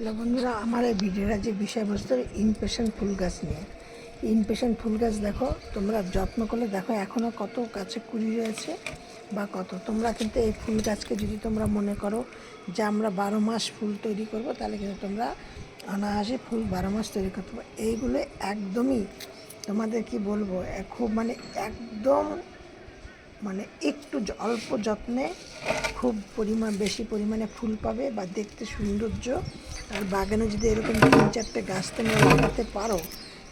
Hello বন্ধুরা, আমার এই ভিডিওটা যে বিষয়বস্তু ইনপেশন ফুল গাছ নিয়ে। ইনপেশন ফুল গাছ দেখো, তোমরা যত্ন করলে দেখো এখনও কত গাছে কুড়ি রয়েছে বা কত। তোমরা কিন্তু এই ফুল গাছকে যদি তোমরা মনে করো যে আমরা বারো মাস ফুল তৈরি করব, তাহলে কিন্তু তোমরা অনায়াসে ফুল বারো মাস তৈরি করতে পারো। এইগুলো একদমই, তোমাদের কি বলব খুব মানে একদম মানে একটু অল্প যত্নে খুব পরিমাণ, বেশি পরিমাণে ফুল পাবে বা দেখতে সৌন্দর্য। আর বাগানে যদি এরকম তিন চারটে গাছ তোমরা লাগাতে পারো,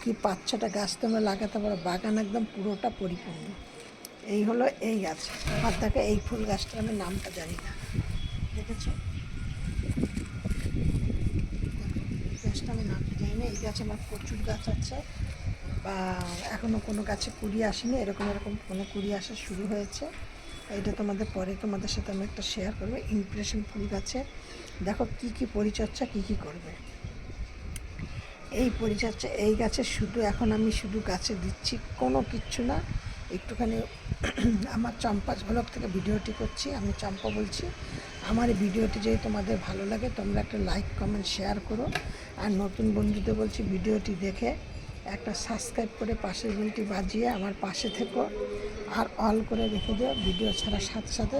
কি পাঁচ ছটা গাছ তোমরা লাগাতে পারো, বাগান একদম পুরোটা পরিপূর্ণ। এই হলো এই গাছ। আর দেখো এই ফুল গাছটার আমি নামটা জানি না। দেখেছ? গাছটা আমি নামটা জানি না। এই গাছে আমার প্রচুর গাছ আছে। বা এখনও কোনো গাছে কুড়ি আসেনি। এরকম এরকম কোনো কুড়ি আসা শুরু হয়েছে। এটা তোমাদের পরে তোমাদের সাথে আমি একটা শেয়ার করব। ইমপ্রেশন ফুল গাছে। দেখো কি কি পরিচর্যা, কি কি করবে। এই পরিচর্যা, এই গাছে শুধু এখন আমি শুধু গাছে দিচ্ছি, কোনো কিচ্ছু না। একটুখানি আমার চম্পাস ব্লগ থেকে ভিডিওটি করছি, আমি চম্পা বলছি। আমার এই ভিডিওটি যদি তোমাদের ভালো লাগে, তোমরা একটা লাইক কমেন্ট শেয়ার করো। আর নতুন বন্ধুদের বলছি, ভিডিওটি দেখে একটা সাবস্ক্রাইব করে পাশের বেলটি বাজিয়ে আমার পাশে থেকো আর অল করে রেখে দিও। ভিডিও ছাড়ার সাথে সাথে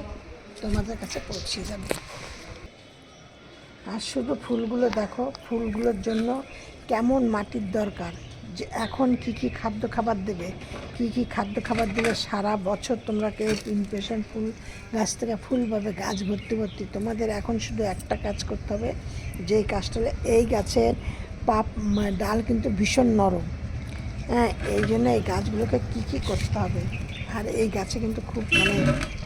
তোমাদের কাছে পৌঁছে যাবে। আর শুধু ফুলগুলো দেখো, ফুলগুলোর জন্য কেমন মাটির দরকার? যে এখন কি কি খাদ্য খাবার দেবে? কি কি খাদ্য খাবার দিলে সারা বছর তোমরা কেউ ইমপ্রেশন ফুল, গাছ থেকে ফুল পাবে, গাছ ভর্তি ভর্তি। তোমাদের এখন শুধু একটা কাজ করতে হবে, যেই কাজটা এই গাছের পাপ ডাল কিন্তু ভীষণ নরম। হ্যাঁ এই জন্য এই গাছগুলোকে কী কী করতে হবে? আর এই গাছে কিন্তু খুব মানে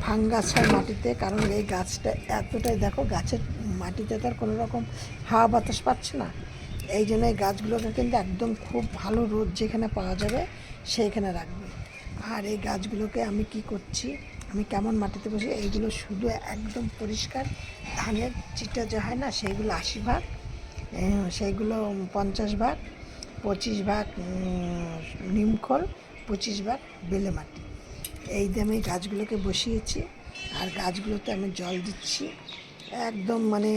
ফাঙ্গাস হয় মাটিতে কারণ এই গাছটা এতটাই দেখো গাছের মাটিতে তার কোনো রকম হাওয়া বাতাস পাচ্ছে না। এই জন্য এই গাছগুলোকে কিন্তু একদম খুব ভালো রোদ যেখানে পাওয়া যাবে সেইখানে রাখবে। আর এই গাছগুলোকে আমি কি করছি? আমি কেমন মাটিতে বসি এইগুলো শুধু একদম পরিষ্কার ধানের চিটা যা হয় না সেইগুলো আশি ভাগ আহ, সেইগুলো পঞ্চাশ ভাগ, পঁচিশ ভাগ নিমখোল পঁচিশ ভাগ বেলে মাটি। এই দিয়ে আমি গাছগুলোকে বসিয়েছি, আর গাছগুলোতে আমি জল দিচ্ছি। একদম মানে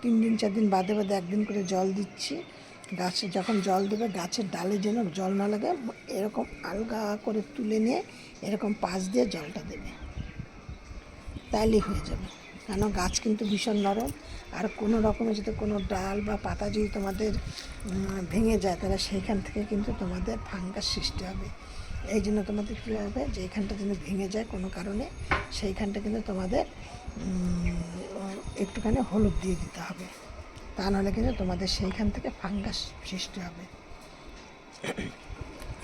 তিন দিন, চার দিন বাদে বাদে একদিন করে জল দিচ্ছি। গাছে যখন জল দেবে, গাছের ডালে যেন জল না লাগে, এরকম আলগা করে তুলে নিয়ে এরকম পাশ দিয়ে জলটা দেবে। তাইলেই হয়ে যাবে। কেন? গাছ কিন্তু ভীষণ নরম। আর কোনো রকমের যদি কোনো ডাল বা পাতা যদি তোমাদের ভেঙে যায়, তাহলে সেইখান থেকে কিন্তু তোমাদের ফাঙ্গাস সৃষ্টি হবে। এই জন্য তোমাদের কী হবে? যে এইখানটা যদি ভেঙে যায় কোনো কারণে, সেইখানটা কিন্তু তোমাদের একটুখানি হলুদ দিয়ে দিতে হবে। তা নাহলে কিন্তু তোমাদের সেইখান থেকে ফাঙ্গাস সৃষ্টি হবে।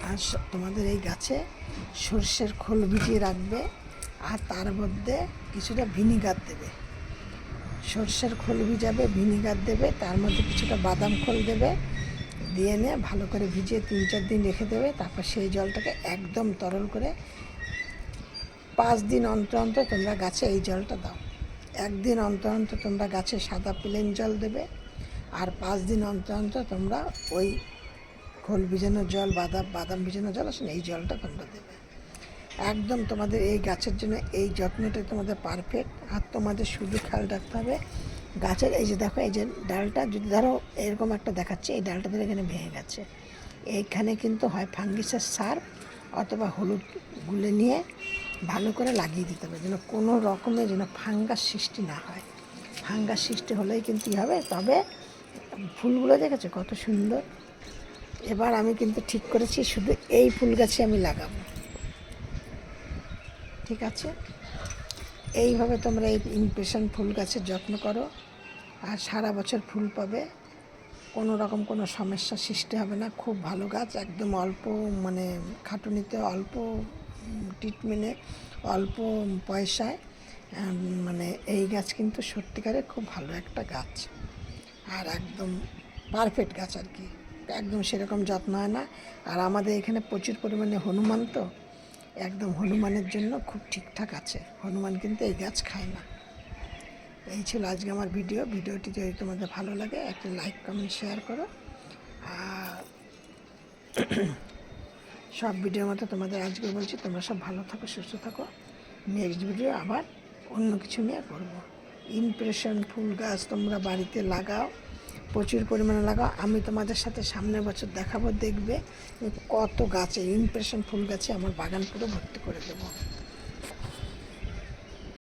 আর তোমাদের এই গাছে সর্ষের খোল ভিজিয়ে রাখবে। আর তার মধ্যে কিছুটা ভিনিগার দেবে। সর্ষের খোল ভিজাবে, ভিনিগার দেবে, তার মধ্যে কিছুটা বাদাম খোল দেবে, দিয়ে নিয়ে ভালো করে ভিজিয়ে তিন চার দিন রেখে দেবে, তারপর সেই জলটাকে একদম তরল করে পাঁচ দিন অন্তর অন্তর তোমরা গাছে এই জলটা দাও। একদিন অন্তর অন্তর তোমরা গাছে সাদা প্লেন জল দেবে, আর পাঁচ দিন অন্তর অন্তর তোমরা ওই খোল ভিজানো জল, বাদাম বাদাম ভিজানো জল, আসলে এই জলটা তোমরা দেবে। একদম তোমাদের এই গাছের জন্য এই যত্নটা তোমাদের পারফেক্ট আর তোমাদের শুধু খেয়াল রাখতে হবে, গাছের এই যে দেখো, এই যে ডালটা, যদি ধরো এরকম একটা দেখাচ্ছে, এই ডালটা ধরে এখানে ভেঙে গেছে। এইখানে কিন্তু হয় ফাঙ্গিসের সার অথবা হলুদ গুলে নিয়ে ভালো করে লাগিয়ে দিতে হবে, যেন কোনো রকমের যেন ফাঙ্গাস সৃষ্টি না হয়। ফাঙ্গাস সৃষ্টি হলেই কিন্তু কী হবে? তবে ফুলগুলো দেখেছ কত সুন্দর? এবার আমি কিন্তু ঠিক করেছি, শুধু এই ফুল গাছে আমি লাগাবো। ঠিক আছে? এইভাবে তোমরা এই ইমপ্রেশন ফুল গাছের যত্ন করো। আর সারা বছর ফুল পাবে। কোনো রকম কোনো সমস্যা সৃষ্টি হবে না। খুব ভালো গাছ, একদম অল্প মানে খাটুনিতে অল্প ট্রিটমেন্টে অল্প পয়সায় মানে এই গাছ কিন্তু সত্যিকারের খুব ভালো একটা গাছ। আর একদম পারফেক্ট গাছ আর কি। একদম সেরকম যত্ন হয় না। আর আমাদের এখানে প্রচুর পরিমাণে হনুমান তো। একদম হনুমানের জন্য খুব ঠিকঠাক আছে। হনুমান কিন্তু এই গাছ খায় না। এই ছিল আজকে আমার ভিডিও। ভিডিওটি যদি তোমাদের ভালো লাগে, একটা লাইক, কমেন্ট, শেয়ার করো। আর সব ভিডিওর মতো তোমাদের আজকে বলছি, তোমরা সব ভালো থাকো, সুস্থ থাকো। নেক্সট ভিডিও আবার অন্য কিছু নিয়ে করব। ইমপ্রেশন ফুল গাছ তোমরা বাড়িতে লাগাও। প্রচুর পরিমাণে লাগাও আমি তোমাদের সাথে সামনের বছর দেখাবো, দেখবে কত গাছে ইমপ্রেশন ফুল গাছে আমার বাগান পুরো ভর্তি করে দেবো।